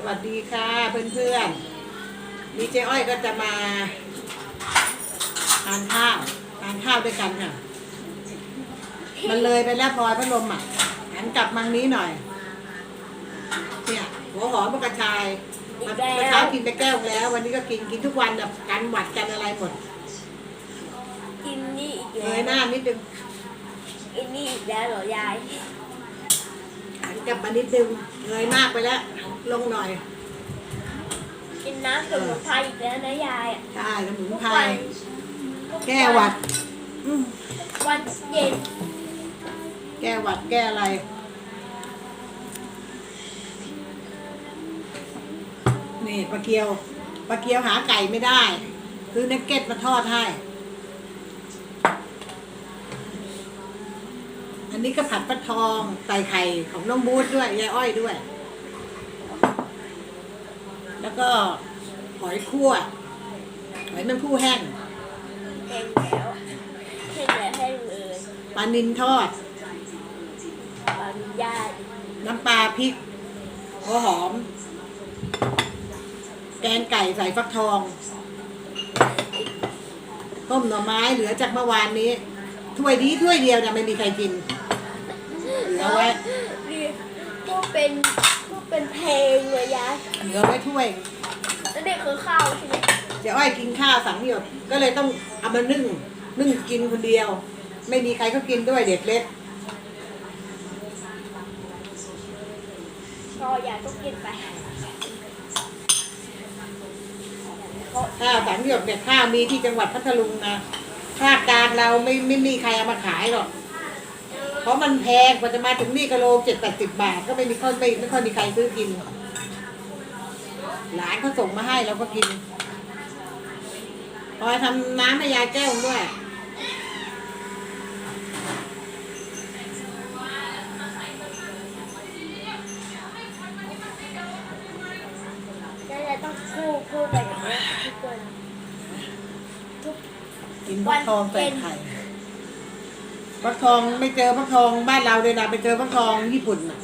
สวัสดีค่ะเพื่อนๆนี่เจ๊อ้อยก็จะมาทานข้าวทานข้าวด้วยกันค่ะ มันเลยไปแล้วพลอยพัดลมอะหันกลับมังนี้หน่อยเนี่ยหัวหอมกับกระชายอีเมื่กแล้วอเช้ากินไปแก้วแล้ว วันนี้ก็กินกินทุกวันแบบกันหวัดกันอะไรหมดกินนี่อีกเงแล้วยหน้านิดนึงกินนี่อีกแล้วเหรอยาย หันกลับมานิดนึงเงยหน้าไปแล้ว ลงหน่อย กินน้ำสมุนไพรอีกแล้วนะยายอะใช่สมุนทุกไพรวันทุนแก้หวัดอืมวันเย็นแก้หวัดแก้อะไร นี่ปลาเกียวปลาเกียวหาไก่ไม่ได้ ซื้อเนกเก็ตมาทอดให้ อันนี้ก็ผัดปลาทองใส่ไข่ของน้องบูธด้วยยายอ้อยด้วย แล้วก็หอยคั่วหอยแมงผู้แห้งแห้งแล้วแห้งแล้วแห้งเลยปลานินทอดบางยายน้ำปลาพริกหัวหอม แกงไก่ใส่ฟักทอง ต้มหน่อไม้เหลือจากเมื่อวานนี้ถ้วยนี้ถ้วยเดียวนะไม่มีใครกิน เหลือไว้นี่ก็เป็นก็เป็นเพลงเลยยายเหลือไว้ถ้วย แล้วนี่คือข้าวใช่ไหมเดี๋ยวอ้อยกินข้าวสังหยดก็เลยต้องเอามานึ่ง นึ่งกินคนเดียว ไม่มีใครเขากินด้วยเด็กเล็กก็ยายก็กินไปก็ข้าวสังหยดเนี่ยข้าวมีที่จังหวัดพัทลุงนะภาคกลางเราไม่ไม่มีใครเอามาขายหรอกเพ ราะมันแพงกว่าจะมาถึงนี่กะโลเจ็ดแปดสิบบาท ก็ไม่มีค่อยไม่ไม่ค่อยมีใครซื้อกิน หลานเขาส่งมาให้เราก็กินพอยทำน้ำให้ยายแก้วด้วยยายต้องคู่คู่ไปอย่างนี้ทุกคนทุกกินฟักทองใส่ไข่ ฟักทองไม่เจอฟักทองบ้านเราเลยนะไปเจอฟักทองญี่ปุ่นน่ะ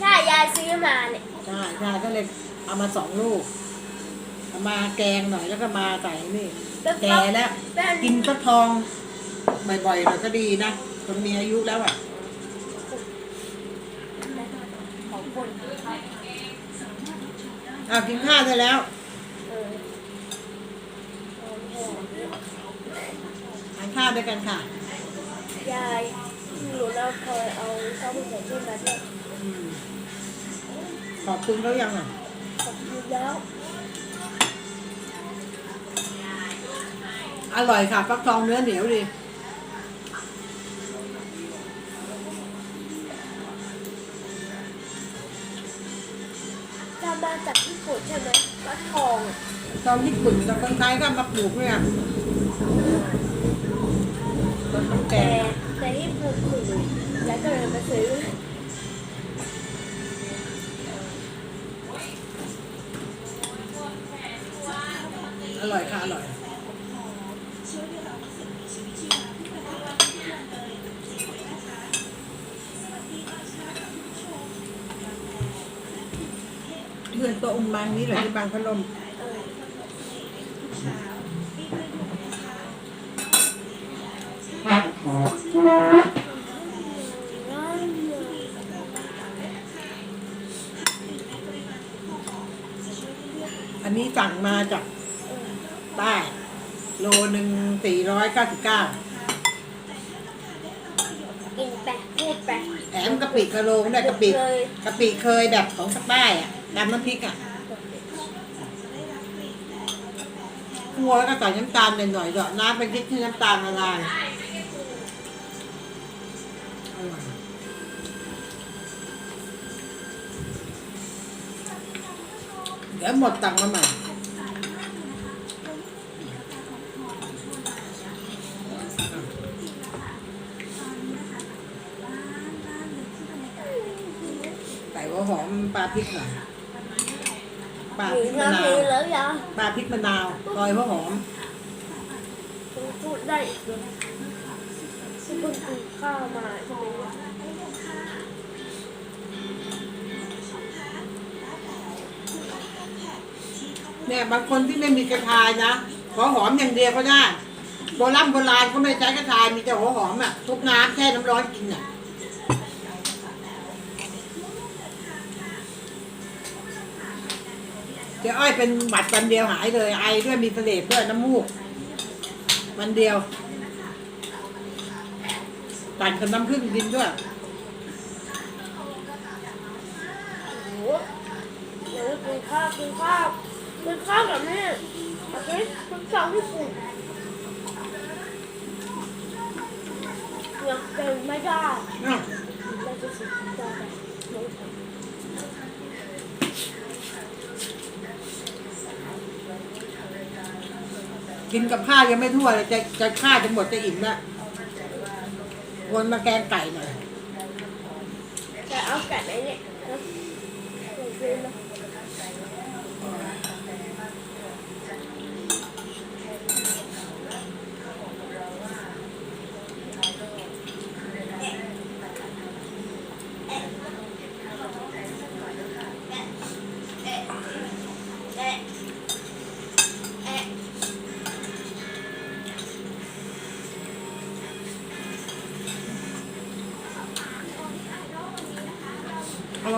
ใช่ยายซื้อมาเนี่ยใช่ใช่ก็เลยเอามาสองลูกเอามาแกงหน่อยแล้วก็มาใส่นี่แก่แล้วแป้งกินฟักทองบ่อยๆหน่อยก็ดีนะคนมีอายุแล้วอะของคนอ้าวกินข้าวได้แล้ว เออ ทานข้าวด้วยกันค่ะ ยายหนูเราเคยเอาข้าวมันไก่ที่มาด้วยอืมขอบคุณเขายังอะขอบคุณแล้วอร่อยค่ะฟักทองเนื้อเหนียวดีจะมาจากญี่ปุ่นใช่ไหมฟักทองอะทองญี่ปุ่นกับคนไทยก็มาปลูกเนี่ยต้นน้ำแก แล้วก็เลยมาซื้ออร่อยค่ะอร่อยเพื่อนตัวองค์บางนี้เหรอที่บางพัดลม เออ อันนี้สั่งมาจาก ใต้ โลหนึ่งสี่ร้อยเก้าสิบเก้ากินไปพูดไปแถมกะปิกะโลงด้วยกะปิเลยกะปิเคยแบบของสใต้อะดำน้ำพริกอะคั่วแล้วก็ใส่น้ำตาลหน่อยๆเดอกน้ำเป็นพริกที่น้ำตาลละลายอร่อยเดี๋ยวหมดตังค์มาใหม่ ปลาพริกหน่อยปลาพหนีริกมะน้ำนาหนีวแล้วยังปลาพริกมะนาวซอยหัวหอมพูดได้อีกเลยที่เพิ่งกินข้าวมาใช่ไหมเนี่ยบางคนที่ไม่มีกระชายนะขอหอมอย่างเดียวก็ได้โบราณโบราณเขาไม่ใช้กระชายมีแต่หัวหอมอะทุบน้ำแช่น้ำร้อนกินอะ เจ๊อ้อยเป็นหวัดวันเดียวหายเลย ไอด้วยมีเสลดด้วยน้ำมูก วันเดียวปั่นกับน้ำผึ้งกินด้วยโอ้โหเดี๋ยวกินข้าวกินข้าวกินข้าวกับแม่โอเคกินข้าวที่สุดยังเป็นไม่ได้อ้าวเราจะสุดได้ไม่ทำ กินกับข้าวยังไม่ทั่วเลยจะจะข้าวจะหมดจะอิ่มละวนมาแกงไก่หน่อยจะเอาไก่ไหนเนี่ย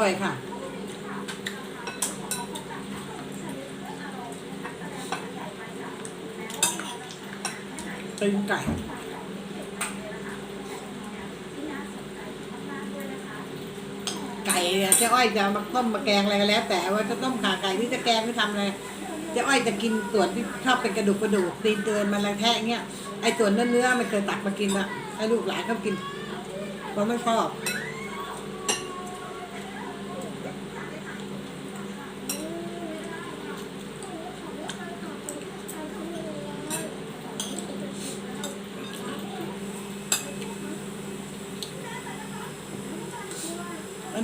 ร่อยค่ะตีนไก่ไก่เนี่ยเจ๊อ้อยจะมาต้มมาแกงอะไรก็แล้ว แต่ว่าจะต้มขาไก่ที่จะแกงไม่ทำอะไรเจ๊อ้อยจะกินส่วนที่ชอบเป็นกระดูกกระดูกตีนเตือนมันอะไรแท้เงี้ยไอ้ส่วนเนื้อเนื้อๆไม่เคยตักมากินละให้ลูกหลานเขากินเพราะไม่ชอบ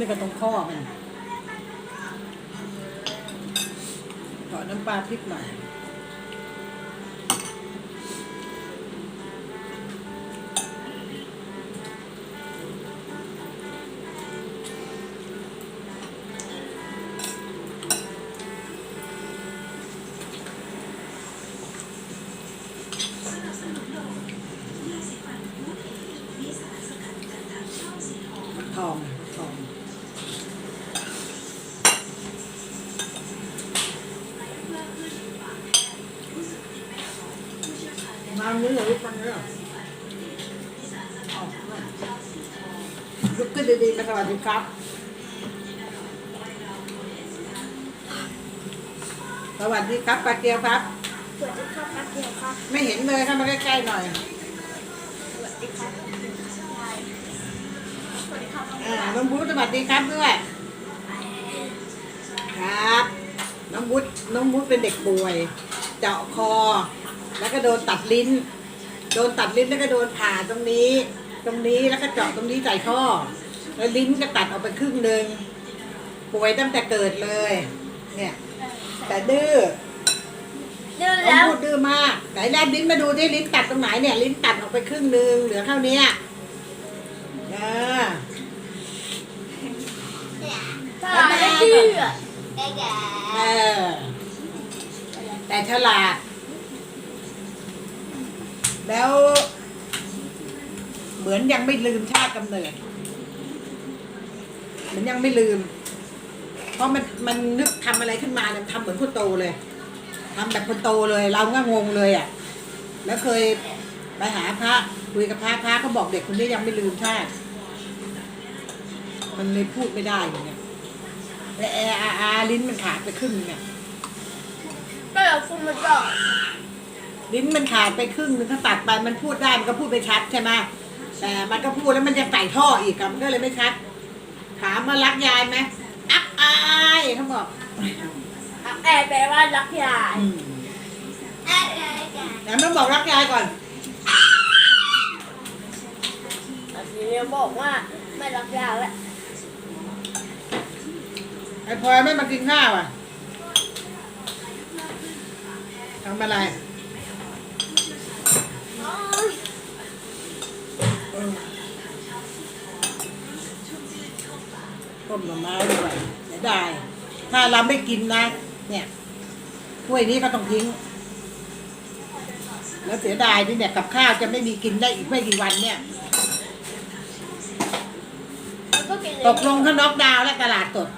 นี่ก็ตรงข้อมันขอน้ำปลาพริกหน่อย ครับ สวัสดีครับปลาเกียวครับ สวัสดีครับอาเกียวครับ ไม่เห็นเลยเข้ามาใกล้ๆหน่อย สวัสดีครับสวัสดีครับอ่าน้องบุ๊สวัสดีครับด้วย ครับ น้องบุ๊สน้องบุ๊สเป็นเด็กป่วย เจาะคอ แล้วก็โดนตัดลิ้น โดนตัดลิ้นแล้วก็โดนผ่าตรงนี้ ตรงนี้แล้วก็เจาะตรงนี้ใส่ท่อ แล้วลิ้นก็ตัดออกไปครึ่งหนึ่งป่วยตั้งแต่เกิดเลย เนี่ย แต่ดื้อเดือนน้องแล้วพูดดื้อมากไหนแลบลิ้นมาดูที่ลิ้นตัดตรงไหนเนี่ย ลิ้นตัดออกไปครึ่งหนึ่งเหลือเท่านี้อ่าตลาดไม่ดื้อเออแต่ฉลาด แล้ว เหมือนยังไม่ลืมชาติกำเนิด เหมือนยังไม่ลืม เพราะมันมันนึกทำอะไรขึ้นมาเนี่ยทำเหมือนคนโตเลยทำแบบคนโตเลย เราก็งงเลยอะ แล้วเคยไปหาพระคุยกับพระพระก็บอกเด็กคนนี้ยังไม่ลืมชาติมันเลยพูดไม่ได้อย่างเงี้ยแต่แออาอาลิ้นมันขาดไปครึ่งเนี่ยก็เราคุมมาจอดลิ้นมันขาดไปครึ่งนึงถ้าตัดไปมันพูดได้มันก็พูดไปชัดใช่ไหมแต่มันก็พูดแล้วมันจะใส่ท่ออีกอะมันก็เลยไม่ชัด ถามว่ารักยายไหมอักอายเขาบอกแอบแปลว่ารักยายอืมแต่มันบอกรักยายก่อนแต่ทีนี้บอกว่าไม่รักยายแล้วไอ้พลอยไม่มากินข้าวอะทำอะไรเออ ต้มหน่อไม้ด้วยเสียดายถ้าเราไม่กินนะ เนี่ยถ้วยนี้ก็ต้องทิ้ง แล้วเสียดายที่เนี่ยกับข้าวจะไม่มีกินได้อีกไม่กี่วันเนี่ยแล้วก็กินตกลงเขาน็อกดาวน์และตลาดสด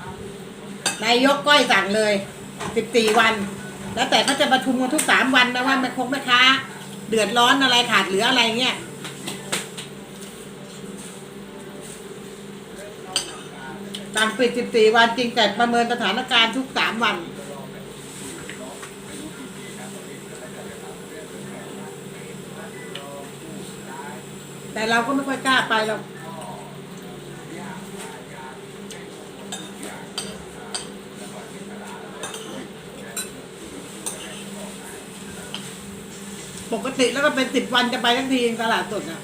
นายกก้อยสั่งเลยสิบสี่วัน แล้วแต่เขาจะประชุมกันทุกสามวันนะว่ามันคงไม่ค้า เดือดร้อนอะไรขาดเหลืออะไรเงี้ย สั่งปิดสิบสี่วันจริงแต่ประเมินสถานการณ์ทุกสามวัน แต่เราก็ไม่ค่อยกล้าไปหรอกปกติแล้วก็เป็นสิบวันจะไปทั้งทีตลาดสดอะ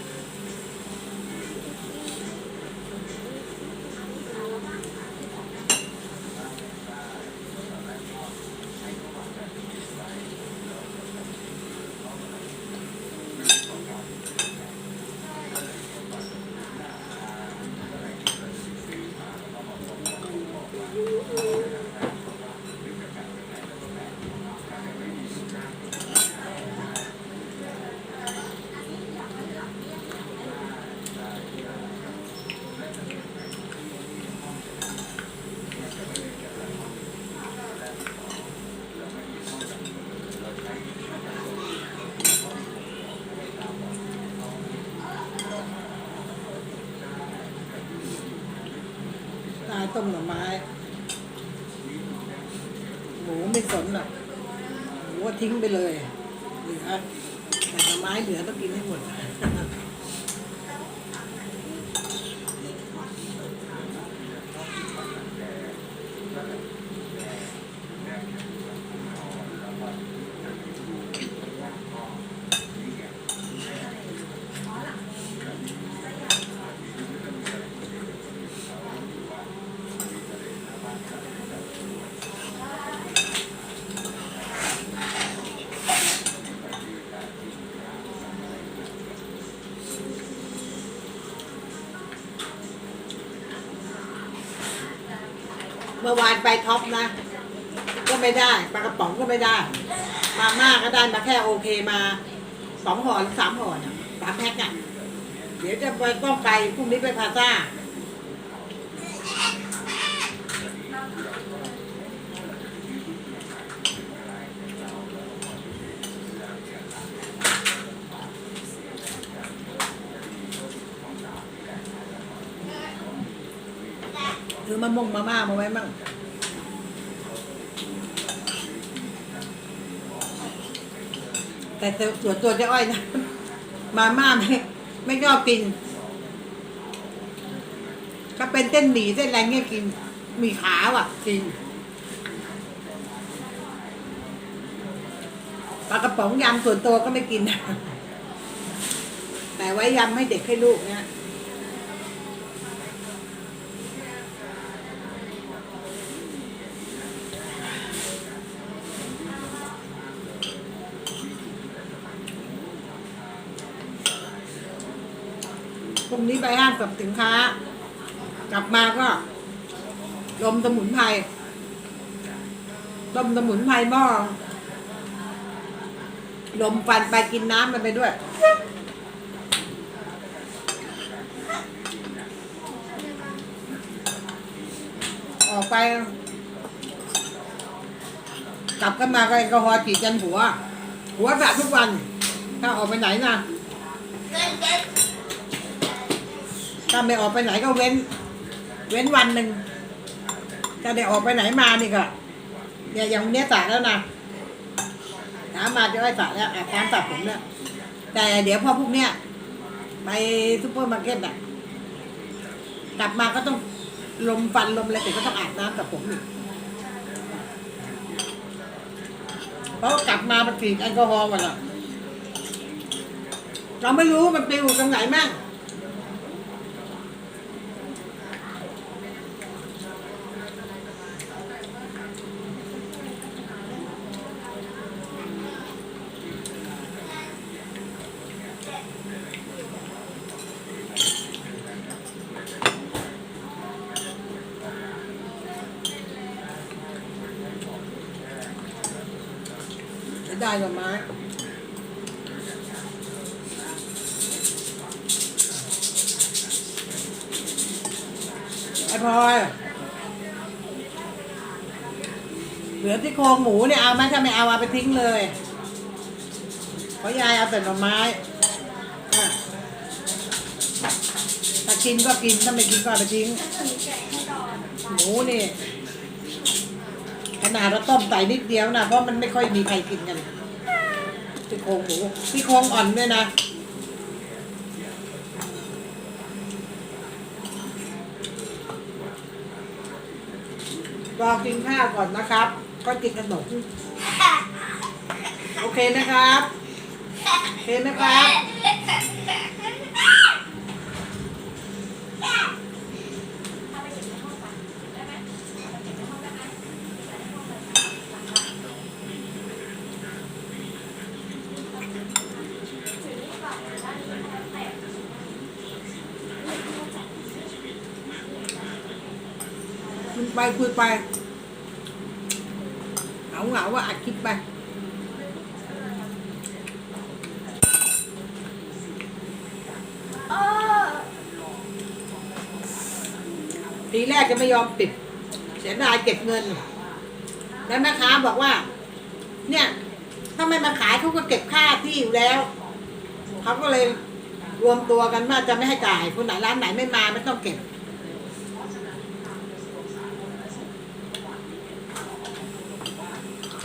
ต้มหน่อไม้ หมูไม่สนหรอกหมูว่าทิ้งไปเลยเหลือแต่หน่อไม้เหลือต้องกินให้หมดเมื่อวานไปท็อปนะ ก็ไม่ได้ปลากระป๋องก็ไม่ได้ มาม่าก็ได้มาแค่โอเคมาสองห่อหรือสามห่อสามแพ็คอะ เดี๋ยวจะไปต้องไปพรุ่งนี้ไปพาซ่า ซื้อมะม่วงมาม่ามาไว้มั่งแต่ส่วนตัวจ้าอ้อยนะ มาม่าไม่ไม่ชอบกินก็เป็นเส้นหมี่เส้นอะไรเงี้ยกินมีขาวอะกินปลากระป๋องยำส่วนตัวก็ไม่กินแต่ไว้ยำให้เด็กให้ลูกเนี่ย ตรงนี้ไปห้างสรรพสินค้า กลับมาก็ลมสมุนไพรลมสมุนไพรหม้อลมฟันไปกินน้ำมันไปด้วย ออกไป กลับกันมาก็แอลกอฮอล์ฉีดจันหัว หัวสระทุกวัน ถ้าออกไปไหนนะ ถ้าไม่ออกไปไหนก็เว้น เว้นวันหนึ่งถ้าได้ออกไปไหนมานี่ก็เนี่ยอย่างเนี้ยสระแล้วนะถามมาจะไอ้สระแล้วอาบน้ำสระผมแล้วแต่เดี๋ยวพอพวกเนี้ยไปซุปเปอร์มาร์เก็ตอะกลับมาก็ต้องลมฟันลมอะไรแต่ก็ต้องอาบน้ำสระผมอีกเพราะกลับมามันฉีดแอลกอฮอล์หมดละเราไม่รู้มันไปอยู่ตรงไหนมั่ง ได้หน่อไม้ไอ้พลอยเหลือที่โครงหมูเนี่ยเอาไหมถ้าไม่เอาเอาไปทิ้งเลยเพราะยายเอาแต่หน่อไม้ถ้ากินก็กินถ้าไม่กินก็เอาไปทิ้งหมูนี่ นาเราต้มใส่นิดเดียวนะ เพราะมันไม่ค่อยมีใครกินกันที่โครงหมูที่โครงอ่อนด้วยนะรอกินข้าวก่อนนะครับ ก็กินขนมโอเคนะครับโอเคนะครับ คุย ไปเหงาเหงาว่าอัดคลิปไปทีแรกจะไม่ยอมปิด เสียดายเก็บเงิน แล้วแม่ค้าบอกว่า เนี่ย ถ้าไม่มาขายเขาก็เก็บค่าที่อยู่แล้ว เขาก็เลยรวมตัวกันว่าจะไม่ให้จ่าย คนไหนร้านไหนไม่มาไม่ต้องเก็บ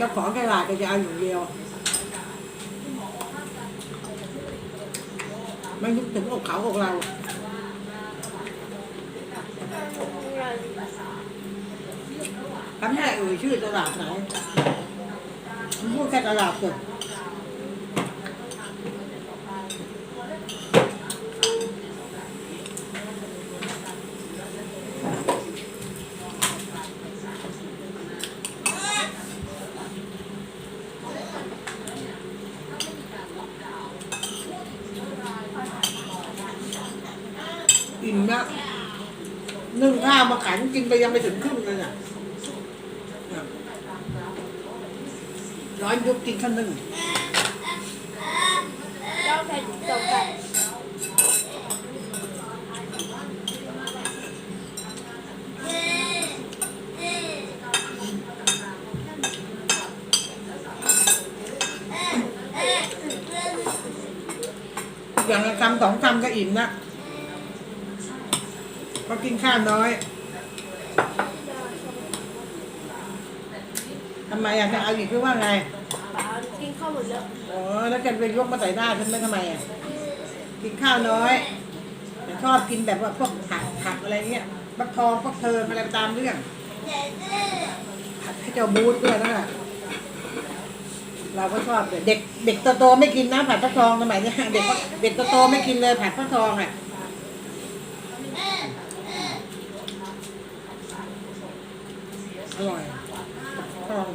เจ้าของตลาดก็จะเอาอย่างเดียว ไม่นึกถึงอกเขาอกเรา ทำแม่เอ่ยชื่อตลาดไหนมพูดแค่ตลาดเกิดอิ่มนะนึ่งข้าวมาขันกินไปยังไม่ถึงครึ่งเลยอะ ร้อนยุบกินข้าวนึ่ง เจ้าใส่ถุงตกกัน อย่างละคำสองคำก็อิ่มนะก็กินข้าวน้อยทำไมอะจะเอาอีกหรือว่าไงป๋ากินข้าวหมดแล้วอ๋อแล้วแกไปยกมาใส่หน้าฉันไม่ทำไมอะกินข้าวน้อยแต่ชอบกินแบบว่าพวกผักผักอะไรเงี้ยฟักทองฟักเทิมอะไรตามเรื่องผัดให้เจ้าบูธด้วยนั่นแหละ เราก็ชอบเด็กเด็กโตๆไม่กินนะผัดฟักทองสมัยนี้เด็กเด็กโตๆไม่กินเลยผัดฟักทองอะอร่อยทอง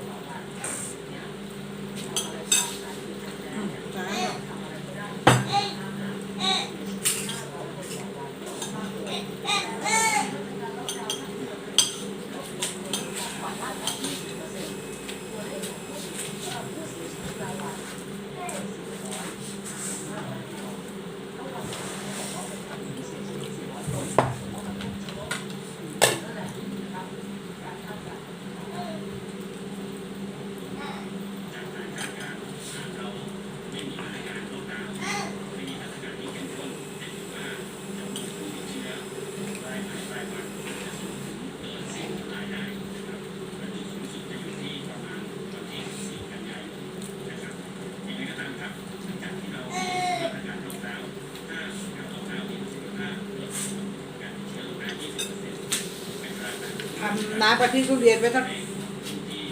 น้ำกะทิทุเรียนไว้ทั้ง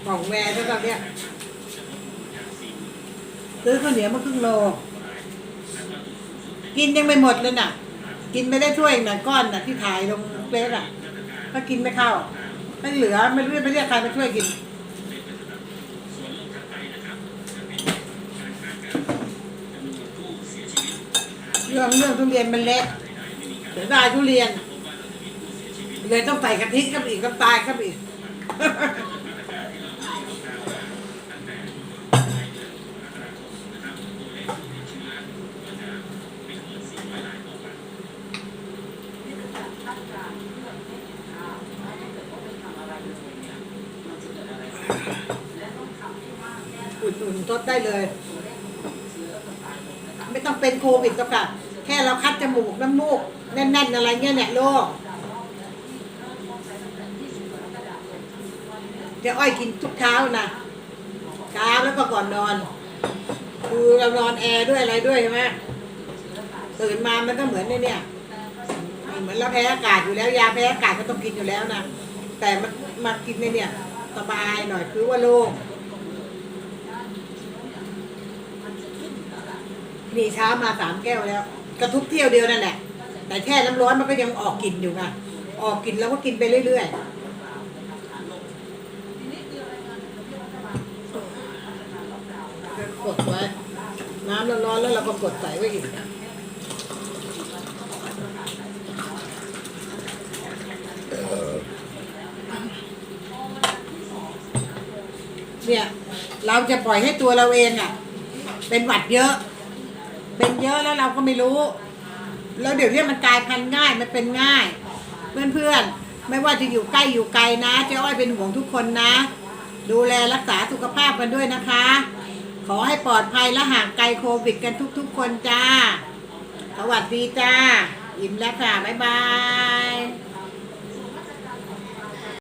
กล่องแม่ทั้งตอนเนี้ยซื้อข้าวเหนียวมาครึ่งโล กินยังไม่หมดเลยน่ะ กินไม่ได้ถ้วยหน่ะก้อนน่ะที่ถ่ายลงเฟซอะ ก็กินไม่เข้าไม่เหลือไม่รู้จะไปเรียกใครมาช่วยกินเรื่องเรื่องทุเรียนมันเละเสียดายทุเรียน เลยต้องใส่กะทิกับอีกน้ำตาลกับอีกอุ่นๆทดได้เลย ไม่ต้องเป็นโควิดก็ค่ะ แค่เราคัดจมูกน้ำมูก แน่นๆ อะไรเงี้ยเนี่ยโรค เดี๋ยวอ้อยกินทุกเช้านะเช้าแล้วก็ก่อนนอน คือเรานอนแอร์ด้วยอะไรด้วยใช่ไหมตื่นมามันก็เหมือนเนี่ย เหมือนเราแพ้อากาศอยู่แล้วยาแพ้อากาศก็ต้องกินอยู่แล้วนะแต่มันมากินในเนี่ยสบายหน่อยคือว่าโล่งนี่เช้ามาสามแก้วแล้ว กระทุบเที่ยวเดียวนั่นแหละ แต่แค่น้ำร้อนมันก็ยังออกกลิ่นอยู่ไงออกกลิ่นแล้วก็กินไปเรื่อยๆ กดไว้ น้ำร้อนๆแล้วเราก็กดใส่ไว้อีกเนี่ยเราจะปล่อยให้ตัวเราเองอะ่ะ เป็นหวัดเยอะ เป็นเยอะแล้วเราก็ไม่รู้ แล้วเดี๋ยวนี้มันกลายพันธุ์ง่ายมันเป็นง่าย เพื่อนๆ ไม่ว่าจะอยู่ใกล้อยู่ไกลนะเจ้อ้อยเป็นห่วงทุกคนนะ ดูแลรักษาสุขภาพกันด้วยนะคะ อให้ปลอดภัยและห่างไกลโควิดกันทุกๆคนจ้า สวัสดีจ้า อิ่มแล้วค่ะ บ๊ายบาย